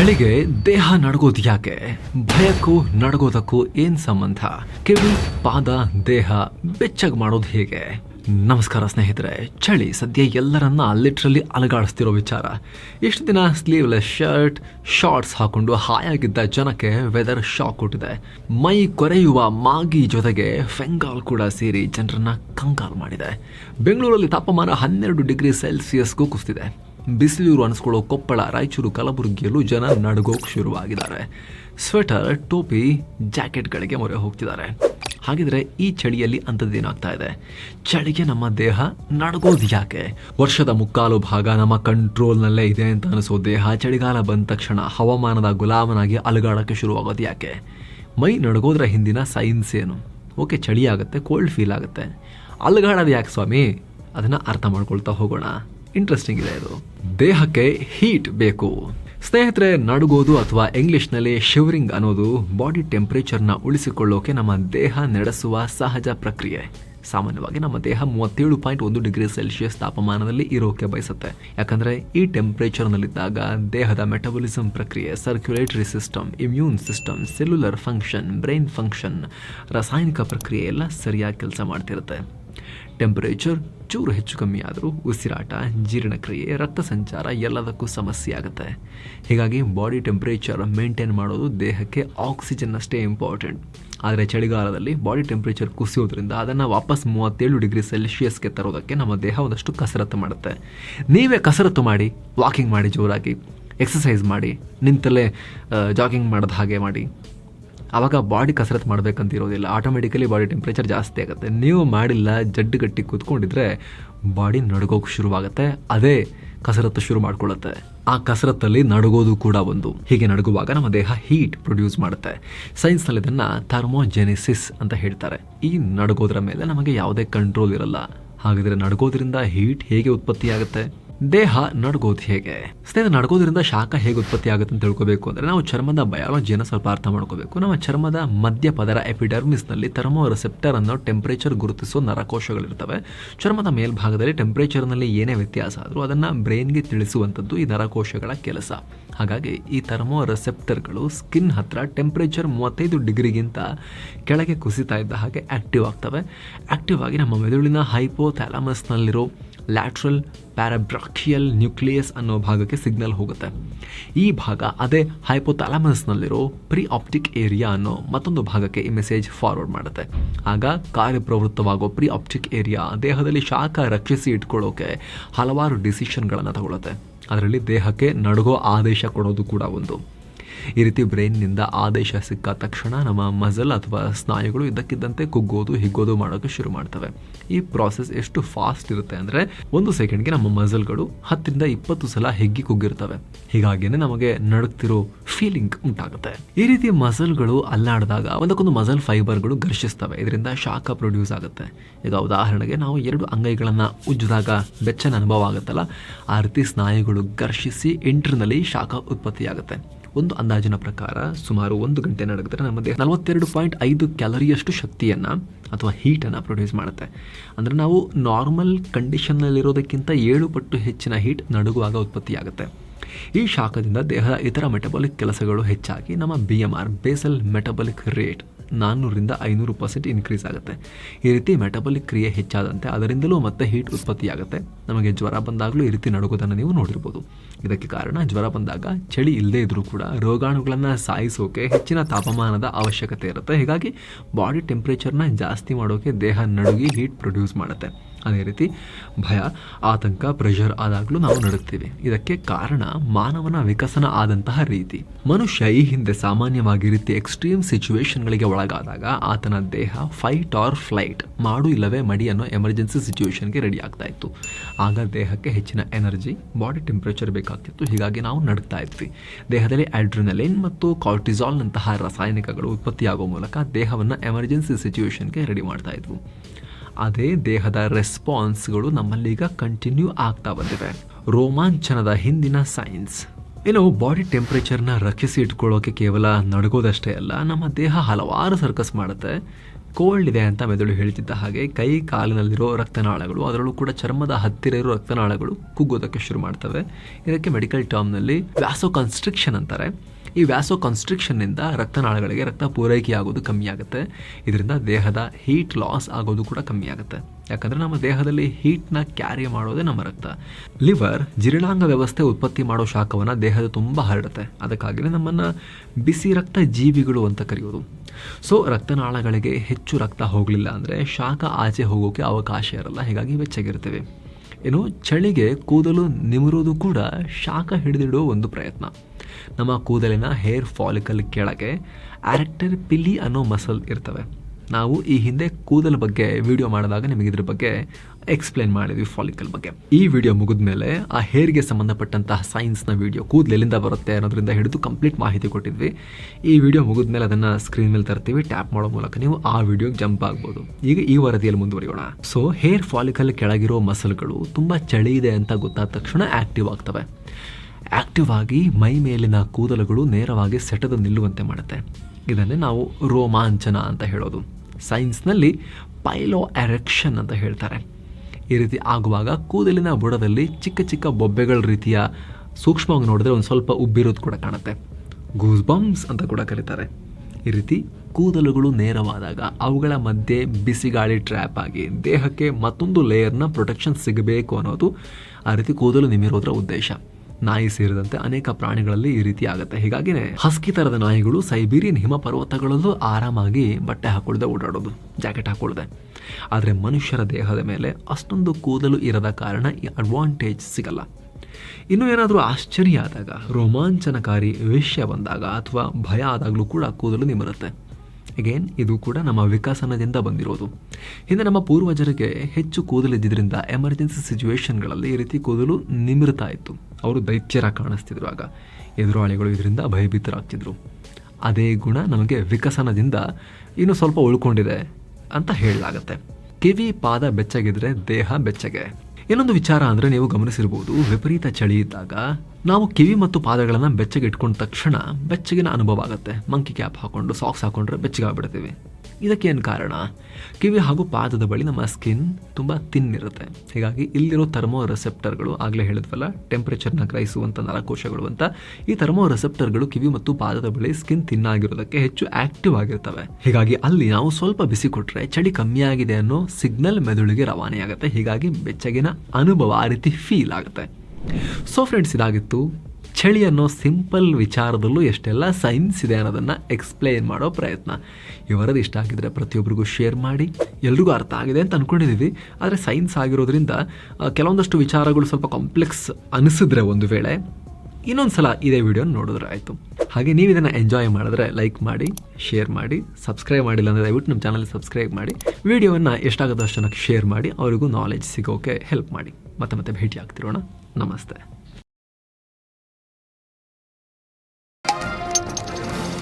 ಚಳಿಗೆ ದೇಹ ನಡಗೋದು ಯಾಕೆ? ಭಯಕ್ಕೂ ನಡಗೋದಕ್ಕೂ ಏನ್ ಸಂಬಂಧ? ಕಿವಿ ಪಾದ, ದೇಹ ಬೆಚ್ಚಗ್ ಮಾಡೋದು ಹೇಗೆ? ನಮಸ್ಕಾರ ಸ್ನೇಹಿತರೆ ಚಳಿ ಸದ್ಯ ಎಲ್ಲರನ್ನ ಲಿಟ್ರಲಿ ಅಲಗಾಡಿಸ್ತಿರೋ ವಿಚಾರ. ಇಷ್ಟು ದಿನ ಸ್ಲೀವ್ಲೆಸ್ ಶರ್ಟ್ ಶಾರ್ಟ್ಸ್ ಹಾಕೊಂಡು ಹಾಯಾಗಿದ್ದ ಜನಕ್ಕೆ ವೆದರ್ ಶಾಕ್ ಕೊಟ್ಟಿದೆ ಮೈ ಕೊರೆಯುವ ಮಾಗಿ ಜೊತೆಗೆ ಫೆಂಗಾಲ್ ಕೂಡ ಸೇರಿ ಜನರನ್ನ ಕಂಗಾಲ್ ಮಾಡಿದೆ. ಬೆಂಗಳೂರಲ್ಲಿ ತಾಪಮಾನ ಹನ್ನೆರಡು ಡಿಗ್ರಿ ಸೆಲ್ಸಿಯಸ್ಗೂ ಕುಸಿದಿದೆ ಬಿಸಿಲೂರು ಅನಿಸ್ಕೊಳ್ಳೋ ಕೊಪ್ಪಳ, ರಾಯಚೂರು ಕಲಬುರಗಿಯಲ್ಲೂ ಜನ ನಡುಗೋಕ್ ಶುರುವಾಗಿದ್ದಾರೆ. ಸ್ವೆಟರ್ ಟೋಪಿ ಜಾಕೆಟ್ಗಳಿಗೆ ಮೊರೆ ಹೋಗ್ತಿದ್ದಾರೆ. ಹಾಗಿದ್ರೆ ಈ ಚಳಿಯಲ್ಲಿ ಅಂಥದ್ದೇನಾಗ್ತಾ ಇದೆ? ಚಳಿಗೆ ನಮ್ಮ ದೇಹ ನಡಗೋದು ಯಾಕೆ? ವರ್ಷದ ಮುಕ್ಕಾಲು ಭಾಗ ನಮ್ಮ ಕಂಟ್ರೋಲ್ನಲ್ಲೇ ಇದೆ ಅಂತ ಅನಿಸೋ ದೇಹ ಚಳಿಗಾಲ ಬಂದ ತಕ್ಷಣ ಹವಾಮಾನದ ಗುಲಾಮನಾಗಿ ಅಲುಗಾಡೋಕ್ಕೆ ಶುರುವಾಗೋದು ಯಾಕೆ? ಮೈ ನಡಗೋದ್ರ ಹಿಂದಿನ ಸೈನ್ಸ್ ಏನು? ಓಕೆ, ಚಳಿ ಆಗುತ್ತೆ ಕೋಲ್ಡ್ ಫೀಲ್ ಆಗುತ್ತೆ. ಅಲುಗಾಡೋದು ಯಾಕೆ ಸ್ವಾಮಿ? ಅದನ್ನು ಅರ್ಥ ಮಾಡ್ಕೊಳ್ತಾ ಹೋಗೋಣ. ಇಂಟ್ರೆಸ್ಟಿಂಗ್ ಇದೆ ಇದು ದೇಹಕ್ಕೆ ಹೀಟ್ ಬೇಕು. ಸ್ನೇಹಿತರೆ, ನಡುಗೋದು ಅಥವಾ ಇಂಗ್ಲಿಷ್ನಲ್ಲಿ ಶಿವರಿಂಗ್ ಅನ್ನೋದು ಬಾಡಿ ಟೆಂಪರೇಚರ್ನ ಉಳಿಸಿಕೊಳ್ಳೋಕೆ ನಮ್ಮ ದೇಹ ನಡೆಸುವ ಸಹಜ ಪ್ರಕ್ರಿಯೆ. ಸಾಮಾನ್ಯವಾಗಿ ನಮ್ಮ ದೇಹ ಮೂವತ್ತೇಳು ಪಾಯಿಂಟ್ ಒಂದು ಡಿಗ್ರಿ ಸೆಲ್ಸಿಯಸ್ ತಾಪಮಾನದಲ್ಲಿ ಇರೋಕೆ ಬಯಸುತ್ತೆ. ಯಾಕಂದ್ರೆ ಈ ಟೆಂಪ್ರೇಚರ್ನಲ್ಲಿದ್ದಾಗ ದೇಹದ ಮೆಟಬಲಿಸಮ್ ಪ್ರಕ್ರಿಯೆ circulatory system immune system cellular function brain function ರಾಸಾಯನಿಕ ಪ್ರಕ್ರಿಯೆ ಎಲ್ಲ ಸರಿಯಾಗಿ ಕೆಲಸ ಮಾಡ್ತಿರುತ್ತೆ. ಟೆಂಪರೇಚರ್ ಚೂರು ಹೆಚ್ಚು ಕಮ್ಮಿ ಆದರೂ ಉಸಿರಾಟ, ಜೀರ್ಣಕ್ರಿಯೆ, ರಕ್ತ ಸಂಚಾರ ಎಲ್ಲದಕ್ಕೂ ಸಮಸ್ಯೆ ಆಗುತ್ತೆ. ಹೀಗಾಗಿ ಬಾಡಿ ಟೆಂಪರೇಚರ್ ಮೇಂಟೈನ್ ಮಾಡೋದು ದೇಹಕ್ಕೆ ಆಕ್ಸಿಜನ್ ಅಷ್ಟೇ ಇಂಪಾರ್ಟೆಂಟ್ ಆದರೆ ಚಳಿಗಾಲದಲ್ಲಿ ಬಾಡಿ ಟೆಂಪರೇಚರ್ ಕುಸಿಯೋದ್ರಿಂದ ಅದನ್ನು ವಾಪಸ್ ಮೂವತ್ತೇಳು ಡಿಗ್ರಿ ಸೆಲ್ಸಿಯಸ್ಗೆ ತರೋದಕ್ಕೆ ನಮ್ಮ ದೇಹ ಒಂದಷ್ಟು ಕಸರತ್ತು ಮಾಡುತ್ತೆ. ನೀವೇ ಕಸರತ್ತು ಮಾಡಿ ವಾಕಿಂಗ್ ಮಾಡಿ ಜೋರಾಗಿ ಎಕ್ಸಸೈಸ್ ಮಾಡಿ, ನಿಂತಲ್ಲೇ ಜಾಗಿಂಗ್ ಮಾಡೋದು ಹಾಗೆ ಮಾಡಿ. ಆವಾಗ ಬಾಡಿ ಕಸರತ್ತು ಮಾಡಬೇಕಂತ ಇರೋದಿಲ್ಲ. ಆಟೋಮೆಟಿಕಲಿ ಬಾಡಿ ಟೆಂಪ್ರೇಚರ್ ಜಾಸ್ತಿ ಆಗುತ್ತೆ. ನೀವು ಮಾಡಿಲ್ಲ ಜಡ್ಡುಗಟ್ಟಿ ಕೂತ್ಕೊಂಡಿದ್ರೆ ಬಾಡಿ ನಡುಗೋಕೆ ಶುರುವಾಗುತ್ತೆ. ಅದೇ ಕಸರತ್ತು ಶುರು ಮಾಡ್ಕೊಳ್ಳುತ್ತೆ. ಆ ಕಸರತ್ತಲ್ಲಿ ನಡುಗೋದು ಕೂಡ ಒಂದು. ಹೀಗೆ ನಡುಗುವಾಗ ನಮ್ಮ ದೇಹ ಹೀಟ್ ಪ್ರೊಡ್ಯೂಸ್ ಮಾಡುತ್ತೆ. ಸೈನ್ಸ್ನಲ್ಲಿ ಇದನ್ನು ಥರ್ಮೋಜೆನಿಸಿಸ್ ಅಂತ ಹೇಳ್ತಾರೆ. ಈ ನಡುಗೋದ್ರ ಮೇಲೆ ನಮಗೆ ಯಾವುದೇ ಕಂಟ್ರೋಲ್ ಇರಲ್ಲ. ಹಾಗಿದ್ರೆ ನಡುಗೋದ್ರಿಂದ ಹೀಟ್ ಹೇಗೆ ಉತ್ಪತ್ತಿಯಾಗುತ್ತೆ? ದೇಹ ನಡ್ಗೋದು ಹೇಗೆ? ಸ್ನೇಹಿತರೆ, ನಡ್ಗೋದ್ರಿಂದ ಶಾಖ ಹೇಗೆ ಉತ್ಪತ್ತಿ ಆಗುತ್ತೆ ಅಂತ ತಿಳ್ಕೋಬೇಕು ಅಂದ್ರೆ ನಾವು ಚರ್ಮದ ಬಯಾಲಜಿಯನ್ನು ಸ್ವಲ್ಪ ಅರ್ಥ ಮಾಡ್ಕೋಬೇಕು. ನಮ್ಮ ಚರ್ಮದ ಮಧ್ಯ ಪದರ ಎಪಿಡರ್ಮಿಸ್ನಲ್ಲಿ ಥರ್ಮೋ ರಿಸೆಪ್ಟರ್ ಅನ್ನೋ ಟೆಂಪರೇಚರ್ ಗುರುತಿಸುವ ನರಕೋಶಗಳಿರ್ತವೆ. ಚರ್ಮದ ಮೇಲ್ಭಾಗದಲ್ಲಿ ಟೆಂಪರೇಚರ್ನಲ್ಲಿ ಏನೇ ವ್ಯತ್ಯಾಸ ಆದರೂ ಅದನ್ನು ಬ್ರೈನ್ಗೆ ತಿಳಿಸುವಂಥದ್ದು ಈ ನರಕೋಶಗಳ ಕೆಲಸ. ಹಾಗಾಗಿ ಈ ಥರ್ಮೋ ರೆಸೆಪ್ಟರ್ಗಳು ಸ್ಕಿನ್ ಹತ್ರ ಟೆಂಪರೇಚರ್ ಮೂವತ್ತೈದು ಡಿಗ್ರಿಗಿಂತ ಕೆಳಗೆ ಕುಸಿತಾ ಇದ್ದ ಹಾಗೆ ಆಕ್ಟಿವ್ ಆಗ್ತವೆ. ಆಕ್ಟಿವ್ ಆಗಿ ನಮ್ಮ ಮೆದುಳಿನ ಹೈಪೋಥ್ಯಾಲಮಸ್ನಲ್ಲಿರೋ ಲ್ಯಾಟ್ರಲ್ ಪ್ಯಾರಾಬ್ರಾಕಿಯಲ್ ನ್ಯೂಕ್ಲಿಯಸ್ ಅನ್ನೋ ಭಾಗಕ್ಕೆ ಸಿಗ್ನಲ್ ಹೋಗುತ್ತೆ. ಈ ಭಾಗ ಅದೇ ಹೈಪೋಥಾಲಮಸ್ನಲ್ಲಿರೋ ಪ್ರಿ ಆಪ್ಟಿಕ್ ಏರಿಯಾ ಅನ್ನೋ ಮತ್ತೊಂದು ಭಾಗಕ್ಕೆ ಈ ಮೆಸೇಜ್ ಫಾರ್ವರ್ಡ್ ಮಾಡುತ್ತೆ. ಆಗ ಕಾರ್ಯಪ್ರವೃತ್ತವಾಗೋ ಪ್ರಿ ಆಪ್ಟಿಕ್ ಏರಿಯಾ ದೇಹದಲ್ಲಿ ಶಾಖ ರಕ್ಷಿಸಿ ಇಟ್ಕೊಳ್ಳೋಕೆ ಹಲವಾರು ಡಿಸಿಷನ್ಗಳನ್ನು ತಗೊಳ್ಳುತ್ತೆ ಅದರಲ್ಲಿ ದೇಹಕ್ಕೆ ನಡುಗೋ ಆದೇಶ ಕೊಡೋದು ಕೂಡ ಒಂದು. ಈ ರೀತಿ ಬ್ರೈನ್ನಿಂದ ಆದೇಶ ಸಿಕ್ಕ ತಕ್ಷಣ ನಮ್ಮ ಮಜಲ್ ಅಥವಾ ಸ್ನಾಯುಗಳು ಇದ್ದಕ್ಕಿದ್ದಂತೆ ಕುಗ್ಗೋದು, ಹಿಗ್ಗೋದು ಮಾಡೋಕ್ಕೆ ಶುರು ಮಾಡ್ತವೆ. ಈ ಪ್ರಾಸೆಸ್ ಎಷ್ಟು ಫಾಸ್ಟ್ ಇರುತ್ತೆ ಅಂದರೆ ಒಂದು ಸೆಕೆಂಡ್ಗೆ ನಮ್ಮ ಮಜಲ್ಗಳು ಹತ್ತರಿಂದ ಇಪ್ಪತ್ತು ಸಲ ಹೆಗ್ಗಿ ಕುಗ್ಗಿರ್ತವೆ. ಹೀಗಾಗಿನೇ ನಮಗೆ ನಡುಕ್ತಿರೋ ಫೀಲಿಂಗ್ ಉಂಟಾಗುತ್ತೆ. ಈ ರೀತಿ ಮಸಲ್ಗಳು ಅಲ್ಲಾಡಿದಾಗ ಒಂದಕ್ಕೊಂದು ಮಸಲ್ ಫೈಬರ್ಗಳು ಘರ್ಷಿಸ್ತವೆ. ಇದರಿಂದ ಶಾಖ ಪ್ರೊಡ್ಯೂಸ್ ಆಗುತ್ತೆ. ಈಗ ಉದಾಹರಣೆಗೆ ನಾವು ಎರಡು ಅಂಗೈಗಳನ್ನು ಉಜ್ಜಿದಾಗ ಬೆಚ್ಚನ ಅನುಭವ ಆಗುತ್ತಲ್ಲ, ಆ ರೀತಿ ಸ್ನಾಯುಗಳು ಘರ್ಷಿಸಿ ಇಂಟರ್ನಲ್ಲಿ ಶಾಖ ಉತ್ಪತ್ತಿಯಾಗುತ್ತೆ. ಒಂದು ಅಂದಾಜಿನ ಪ್ರಕಾರ ಸುಮಾರು ಒಂದು ಗಂಟೆ ನಡೆದರೆ ನಮ್ಮ ದೇಹ ನಲವತ್ತೆರಡು ಪಾಯಿಂಟ್ ಐದು ಕ್ಯಾಲರಿಯಷ್ಟು ಶಕ್ತಿಯನ್ನು ಅಥವಾ ಹೀಟನ್ನು ಪ್ರೊಡ್ಯೂಸ್ ಮಾಡುತ್ತೆ. ಅಂದರೆ ನಾವು ನಾರ್ಮಲ್ ಕಂಡೀಷನ್ನಲ್ಲಿರೋದಕ್ಕಿಂತ ಏಳು ಪಟ್ಟು ಹೆಚ್ಚಿನ ಹೀಟ್ ನಡುಗುವಾಗ ಉತ್ಪತ್ತಿಯಾಗುತ್ತೆ. ಈ ಶಾಖದಿಂದ ದೇಹದ ಇತರ ಮೆಟಬಾಲಿಕ್ ಕೆಲಸಗಳು ಹೆಚ್ಚಾಗಿ ನಮ್ಮ B M R basal metabolic rate ನಾನ್ನೂರರಿಂದ ಐನೂರು ಪರ್ಸೆಂಟ್ ಇನ್ಕ್ರೀಸ್ ಆಗುತ್ತೆ. ಈ ರೀತಿ ಮೆಟಬಲಿಕ್ ಕ್ರಿಯೆ ಹೆಚ್ಚಾದಂತೆ ಅದರಿಂದಲೂ ಮತ್ತೆ ಹೀಟ್ ಉತ್ಪತ್ತಿಯಾಗುತ್ತೆ. ನಮಗೆ ಜ್ವರ ಬಂದಾಗಲೂ ಈ ರೀತಿ ನಡುಗೋದನ್ನು ನೀವು ನೋಡಿರ್ಬೋದು. ಇದಕ್ಕೆ ಕಾರಣ ಜ್ವರ ಬಂದಾಗ ಚಳಿ ಇಲ್ಲದೇ ಇದ್ದರೂ ಕೂಡ ರೋಗಾಣುಗಳನ್ನು ಸಾಯಿಸೋಕೆ ಹೆಚ್ಚಿನ ತಾಪಮಾನದ ಅವಶ್ಯಕತೆ ಇರುತ್ತೆ. ಹೀಗಾಗಿ ಬಾಡಿ ಟೆಂಪ್ರೇಚರ್ನ ಜಾಸ್ತಿ ಮಾಡೋಕೆ ದೇಹ ನಡುಗಿ ಹೀಟ್ ಪ್ರೊಡ್ಯೂಸ್ ಮಾಡುತ್ತೆ. ಅದೇ ರೀತಿ ಭಯ, ಆತಂಕ ಪ್ರೆಷರ್ ಆದಾಗಲೂ ನಾವು ನಡುತ್ತೇವೆ ಇದಕ್ಕೆ ಕಾರಣ ಮಾನವನ ವಿಕಸನ ಆದಂತಹ ರೀತಿ. ಮನುಷ್ಯ ಈ ಹಿಂದೆ ಸಾಮಾನ್ಯವಾಗಿ ರೀತಿ ಎಕ್ಸ್ಟ್ರೀಮ್ ಸಿಚುವೇಶನ್ಗಳಿಗೆ ಒಳಗಾದಾಗ ಆತನ ದೇಹ ಫೈಟ್ ಆರ್ ಫ್ಲೈಟ್ ಮಾಡು ಇಲ್ಲವೇ ಮಡಿ ಅನ್ನೋ ಎಮರ್ಜೆನ್ಸಿ ಸಿಚುವೇಶನ್ಗೆ ರೆಡಿ ಆಗ್ತಾ ಇತ್ತು. ಆಗ ದೇಹಕ್ಕೆ ಹೆಚ್ಚಿನ ಎನರ್ಜಿ ಬಾಡಿ ಟೆಂಪ್ರೇಚರ್ ಬೇಕಾಗ್ತಿತ್ತು. ಹೀಗಾಗಿ ನಾವು ನಡ್ತಾ ಇದ್ವಿ. ದೇಹದಲ್ಲಿ ಆಡ್ರಿನಲಿನ್ ಮತ್ತು ಕಾರ್ಟಿಸಾಲ್ನಂತಹ ರಾಸಾಯನಿಕಗಳು ಉತ್ಪತ್ತಿಯಾಗುವ ಮೂಲಕ ದೇಹವನ್ನು ಎಮರ್ಜೆನ್ಸಿ ಸಿಚುವೇಶನ್ಗೆ ರೆಡಿ ಮಾಡ್ತಾ ಇದ್ವು. ಅದೇ ದೇಹದ ರೆಸ್ಪಾನ್ಸ್ಗಳು ನಮ್ಮಲ್ಲೀಗ ಕಂಟಿನ್ಯೂ ಆಗ್ತಾ ಬಂದಿವೆ. ರೋಮಾಂಚನದ ಹಿಂದಿನ ಸೈನ್ಸ್ ಇನ್ನು ಬಾಡಿ ಟೆಂಪ್ರೇಚರ್ನ ರಕ್ಷಿಸಿ ಇಟ್ಕೊಳ್ಳೋಕೆ ಕೇವಲ ನಡಗೋದಷ್ಟೇ ಅಲ್ಲ, ನಮ್ಮ ದೇಹ ಹಲವಾರು ಸರ್ಕಸ್ ಮಾಡುತ್ತೆ. ಕೋಲ್ಡ್ ಇದೆ ಅಂತ ಮೆದುಳು ಹೇಳ್ತಿದ್ದ ಹಾಗೆ ಕೈ ಕಾಲಿನಲ್ಲಿರೋ ರಕ್ತನಾಳಗಳು, ಅದರಲ್ಲೂ ಕೂಡ ಚರ್ಮದ ಹತ್ತಿರ ಇರೋ ರಕ್ತನಾಳಗಳು ಕುಗ್ಗೋದಕ್ಕೆ ಶುರು ಮಾಡ್ತವೆ. ಇದಕ್ಕೆ ಮೆಡಿಕಲ್ ಟರ್ಮ್ನಲ್ಲಿ ವ್ಯಾಸೋ ಕನ್ಸ್ಟ್ರಿಕ್ಷನ್ ಅಂತಾರೆ. ಈ ವ್ಯಾಸೋ ಕನ್ಸ್ಟ್ರಿಕ್ಷನ್ನಿಂದ ರಕ್ತನಾಳಗಳಿಗೆ ರಕ್ತ ಪೂರೈಕೆ ಆಗೋದು ಕಮ್ಮಿ ಆಗುತ್ತೆ. ಇದರಿಂದ ದೇಹದ ಹೀಟ್ ಲಾಸ್ ಆಗೋದು ಕೂಡ ಕಮ್ಮಿ ಆಗುತ್ತೆ. ಯಾಕಂದರೆ ನಮ್ಮ ದೇಹದಲ್ಲಿ ಹೀಟ್ನ ಕ್ಯಾರಿ ಮಾಡೋದೇ ನಮ್ಮ ರಕ್ತ. ಲಿವರ್ ಜೀರ್ಣಾಂಗ ವ್ಯವಸ್ಥೆ ಉತ್ಪತ್ತಿ ಮಾಡೋ ಶಾಖವನ್ನು ದೇಹದ ತುಂಬ ಹರಡುತ್ತೆ. ಅದಕ್ಕಾಗಿಯೇ ನಮ್ಮನ್ನು ಬಿಸಿ ರಕ್ತ ಜೀವಿಗಳು ಅಂತ ಕರೆಯೋದು. ಸೊ ರಕ್ತನಾಳಗಳಿಗೆ ಹೆಚ್ಚು ರಕ್ತ ಹೋಗಲಿಲ್ಲ ಅಂದರೆ ಶಾಖ ಆಚೆ ಹೋಗೋಕೆ ಅವಕಾಶ ಇರಲ್ಲ. ಹೀಗಾಗಿ ಬೆಚ್ಚಗಿರ್ತೇವೆ ಏನು ಚಳಿಗೆ ಕೂದಲು ನಿಮರೋದು ಕೂಡ ಶಾಖ ಹಿಡಿದಿಡೋ ಒಂದು ಪ್ರಯತ್ನ. ನಮ್ಮ ಕೂದಲಿನ ಹೇರ್ ಫಾಲಿಕಲ್ ಕೆಳಗೆ ಆರೆಕ್ಟರ್ ಪಿಲಿ ಅನ್ನೋ ಮಸಲ್ ಇರ್ತವೆ. ನಾವು ಈ ಹಿಂದೆ ಕೂದಲ ಬಗ್ಗೆ ವಿಡಿಯೋ ಮಾಡಿದಾಗ ನಿಮಗೆ ಇದ್ರ ಬಗ್ಗೆ ಎಕ್ಸ್ಪ್ಲೇನ್ ಮಾಡಿದ್ವಿ ಫಾಲಿಕಲ್ ಬಗ್ಗೆ. ಈ ವಿಡಿಯೋ ಮುಗಿದ ಮೇಲೆ ಆ ಹೇರ್ಗೆ ಸಂಬಂಧಪಟ್ಟಂತಹ ಸೈನ್ಸ್ನ ವಿಡಿಯೋ ಕೂದಲು ಎಲ್ಲಿಂದ ಬರುತ್ತೆ ಅನ್ನೋದ್ರಿಂದ ಹಿಡಿದು ಕಂಪ್ಲೀಟ್ ಮಾಹಿತಿ ಕೊಟ್ಟಿದ್ವಿ. ಈ ವಿಡಿಯೋ ಮುಗಿದ ಮೇಲೆ ಅದನ್ನು ಸ್ಕ್ರೀನ್ ಮೇಲೆ ತರ್ತೀವಿ ಟ್ಯಾಪ್ ಮಾಡೋ ಮೂಲಕ ನೀವು ಆ ವಿಡಿಯೋಗೆ ಜಂಪ್ ಆಗ್ಬೋದು. ಈಗ ಈ ವರದಿಯಲ್ಲಿ ಮುಂದುವರಿಯೋಣ. ಸೊ ಹೇರ್ ಫಾಲಿಕಲ್ ಕೆಳಗಿರೋ ಮಸಲ್ಗಳು ತುಂಬ ಚಳಿ ಇದೆ ಅಂತ ಗೊತ್ತಾದ ತಕ್ಷಣ ಆ್ಯಕ್ಟಿವ್ ಆಗ್ತವೆ. ಆಕ್ಟಿವ್ ಆಗಿ ಮೈ ಮೇಲಿನ ಕೂದಲುಗಳು ನೇರವಾಗಿ ಸೆಟದು ನಿಲ್ಲುವಂತೆ ಮಾಡುತ್ತೆ. ಇದನ್ನೇ ನಾವು ರೋಮಾಂಚನ ಅಂತ ಹೇಳೋದು. ಸೈನ್ಸ್ನಲ್ಲಿ ಪೈಲೋ ಎರೆಕ್ಷನ್ ಅಂತ ಹೇಳ್ತಾರೆ. ಈ ರೀತಿ ಆಗುವಾಗ ಕೂದಲಿನ ಬುಡದಲ್ಲಿ ಚಿಕ್ಕ ಚಿಕ್ಕ ಬೊಬ್ಬೆಗಳ ರೀತಿಯ ಸೂಕ್ಷ್ಮವಾಗಿ ನೋಡಿದ್ರೆ ಒಂದು ಸ್ವಲ್ಪ ಉಬ್ಬಿರೋದು ಕೂಡ ಕಾಣುತ್ತೆ. ಗೂಸ್ ಬಂಬ್ಸ್ ಅಂತ ಕೂಡ ಕರೀತಾರೆ. ಈ ರೀತಿ ಕೂದಲುಗಳು ನೇರವಾದಾಗ ಅವುಗಳ ಮಧ್ಯೆ ಬಿಸಿಗಾಳಿ ಟ್ರ್ಯಾಪ್ ಆಗಿ ದೇಹಕ್ಕೆ ಮತ್ತೊಂದು ಲೇಯರ್ನ ಪ್ರೊಟೆಕ್ಷನ್ ಸಿಗಬೇಕು ಅನ್ನೋದು ಆ ರೀತಿ ಕೂದಲು ನಿಮಿರೋದ್ರ ಉದ್ದೇಶ. ನಾಯಿ ಸೇರಿದಂತೆ ಅನೇಕ ಪ್ರಾಣಿಗಳಲ್ಲಿ ಈ ರೀತಿ ಆಗುತ್ತೆ. ಹೀಗಾಗಿನೇ ಹಸ್ಕಿ ತರದ ನಾಯಿಗಳು ಸೈಬೀರಿಯನ್ ಹಿಮ ಪರ್ವತಗಳಲ್ಲೂ ಆರಾಮಾಗಿ ಬಟ್ಟೆ ಹಾಕೊಳ್ಳದೆ ಓಡಾಡೋದು, ಜಾಕೆಟ್ ಹಾಕೊಳ್ಳದೆ ಆದರೆ ಮನುಷ್ಯರ ದೇಹದ ಮೇಲೆ ಅಷ್ಟೊಂದು ಕೂದಲು ಇರದ ಕಾರಣ ಈ ಅಡ್ವಾಂಟೇಜ್ ಸಿಗಲ್ಲ. ಇನ್ನು ಏನಾದರೂ ಆಶ್ಚರ್ಯ ಆದಾಗ ರೋಮಾಂಚನಕಾರಿ ವಿಷಯ ಬಂದಾಗ ಅಥವಾ ಭಯ ಆದಾಗಲೂ ಕೂಡ ಕೂದಲು ನಿಮರುತ್ತೆ ಅಗೇನ್ ಇದು ಕೂಡ ನಮ್ಮ ವಿಕಸನದಿಂದ ಬಂದಿರೋದು. ಹಿಂದೆ ನಮ್ಮ ಪೂರ್ವಜರಿಗೆ ಹೆಚ್ಚು ಕೂದಲಿದ್ದರಿಂದ ಎಮರ್ಜೆನ್ಸಿ ಸಿಚುವೇಶನ್ಗಳಲ್ಲಿ ಈ ರೀತಿ ಕೂದಲು ನಿಮಿರ್ತಾ ಇತ್ತು. ಅವರು ದೈತ್ಯರ ಕಾಣಿಸ್ತಿದ್ರು ಆಗ. ಎದುರಾಳಿಗಳು ಇದರಿಂದ ಭಯಭೀತರಾಗ್ತಿದ್ರು. ಅದೇ ಗುಣ ನಮಗೆ ವಿಕಸನದಿಂದ ಇನ್ನೂ ಸ್ವಲ್ಪ ಉಳ್ಕೊಂಡಿದೆ ಅಂತ ಹೇಳಲಾಗತ್ತೆ. ಕಿವಿ, ಪಾದ ಬೆಚ್ಚಗಿದ್ರೆ ದೇಹ ಬೆಚ್ಚಗೆ. ಇನ್ನೊಂದು ವಿಚಾರ ಅಂದರೆ ನೀವು ಗಮನಿಸಿರ್ಬೋದು, ವಿಪರೀತ ಚಳಿ ಇದ್ದಾಗ ನಾವು ಕಿವಿ ಮತ್ತು ಪಾದಗಳನ್ನು ಬೆಚ್ಚಗೆ ಇಟ್ಕೊಂಡ ತಕ್ಷಣ ಬೆಚ್ಚಗಿನ ಅನುಭವ ಆಗುತ್ತೆ. ಮಂಕಿ ಕ್ಯಾಪ್ ಹಾಕ್ಕೊಂಡು ಸಾಕ್ಸ್ ಹಾಕೊಂಡ್ರೆ ಬೆಚ್ಚಗಾಗ್ಬಿಡ್ತೀವಿ. ಇದಕ್ಕೇನು ಕಾರಣ? ಕಿವಿ ಹಾಗೂ ಪಾದದ ಬಳಿ ನಮ್ಮ ಸ್ಕಿನ್ ತುಂಬ ತಿನ್ನಿರುತ್ತೆ ಹೀಗಾಗಿ ಇಲ್ಲಿರೋ ಥರ್ಮೋ ರೆಸೆಪ್ಟರ್ಗಳು ಆಗಲೇ ಹೇಳಿದ್ವಲ್ಲ ಟೆಂಪ್ರೇಚರ್ನ ಗ್ರಹಿಸುವಂಥ ನರಕೋಶಗಳು ಅಂತ. ಈ ಥರ್ಮೋ ರೆಸೆಪ್ಟರ್ಗಳು ಕಿವಿ ಮತ್ತು ಪಾದದ ಬಳಿ ಸ್ಕಿನ್ ತಿನ್ನಾಗಿರೋದಕ್ಕೆ ಹೆಚ್ಚು ಆಕ್ಟಿವ್ ಆಗಿರ್ತವೆ. ಹೀಗಾಗಿ ಅಲ್ಲಿ ನಾವು ಸ್ವಲ್ಪ ಬಿಸಿ ಕೊಟ್ಟರೆ ಚಳಿ ಕಮ್ಮಿಯಾಗಿದೆ ಅನ್ನೋ ಸಿಗ್ನಲ್ ಮೆದುಳಿಗೆ ರವಾನೆಯಾಗುತ್ತೆ. ಹೀಗಾಗಿ ಬೆಚ್ಚಗಿನ ಅನುಭವ ಆ ರೀತಿ ಫೀಲ್ ಆಗುತ್ತೆ. ಸೊ ಫ್ರೆಂಡ್ಸ್ ಇದಾಗಿತ್ತು ಚಳಿ ಅನ್ನೋ ಸಿಂಪಲ್ ವಿಚಾರದಲ್ಲೂ ಎಷ್ಟೆಲ್ಲ ಸೈನ್ಸ್ ಇದೆ ಅನ್ನೋದನ್ನು ಎಕ್ಸ್ಪ್ಲೇನ್ ಮಾಡೋ ಪ್ರಯತ್ನ. ಇವರದು ವರದಿ ಇಷ್ಟ ಆಗಿದ್ರೆ ಪ್ರತಿಯೊಬ್ಬರಿಗೂ ಶೇರ್ ಮಾಡಿ. ಎಲ್ರಿಗೂ ಅರ್ಥ ಆಗಿದೆ ಅಂತ ಅಂದ್ಕೊಂಡಿದ್ದೀವಿ ಆದರೆ ಸೈನ್ಸ್ ಆಗಿರೋದ್ರಿಂದ ಕೆಲವೊಂದಷ್ಟು ವಿಚಾರಗಳು ಸ್ವಲ್ಪ ಕಾಂಪ್ಲೆಕ್ಸ್ ಅನಿಸಿದ್ರೆ ಒಂದು ವೇಳೆ ಇನ್ನೊಂದು ಸಲ ಇದೇ ವಿಡಿಯೋನ ನೋಡಿದ್ರೆ ಆಯಿತು. ಹಾಗೆ ನೀವು ಇದನ್ನು ಎಂಜಾಯ್ ಮಾಡಿದ್ರೆ ಲೈಕ್ ಮಾಡಿ ಶೇರ್ ಮಾಡಿ ಸಬ್ಸ್ಕ್ರೈಬ್ ಮಾಡಿಲ್ಲ ಅಂದರೆ ದಯವಿಟ್ಟು ನಮ್ಮ ಚಾನಲ್ ಸಬ್ಸ್ಕ್ರೈಬ್ ಮಾಡಿ. ವಿಡಿಯೋವನ್ನು ಎಷ್ಟಾಗದಷ್ಟು ಜನಕ್ಕೆ ಶೇರ್ ಮಾಡಿ. ಅವರಿಗೂ ನಾಲೆಜ್ ಸಿಗೋಕೆ ಹೆಲ್ಪ್ ಮಾಡಿ. ಮತ್ತೆ ಮತ್ತೆ ಭೇಟಿ ಆಗ್ತಿರೋಣ नमस्ते।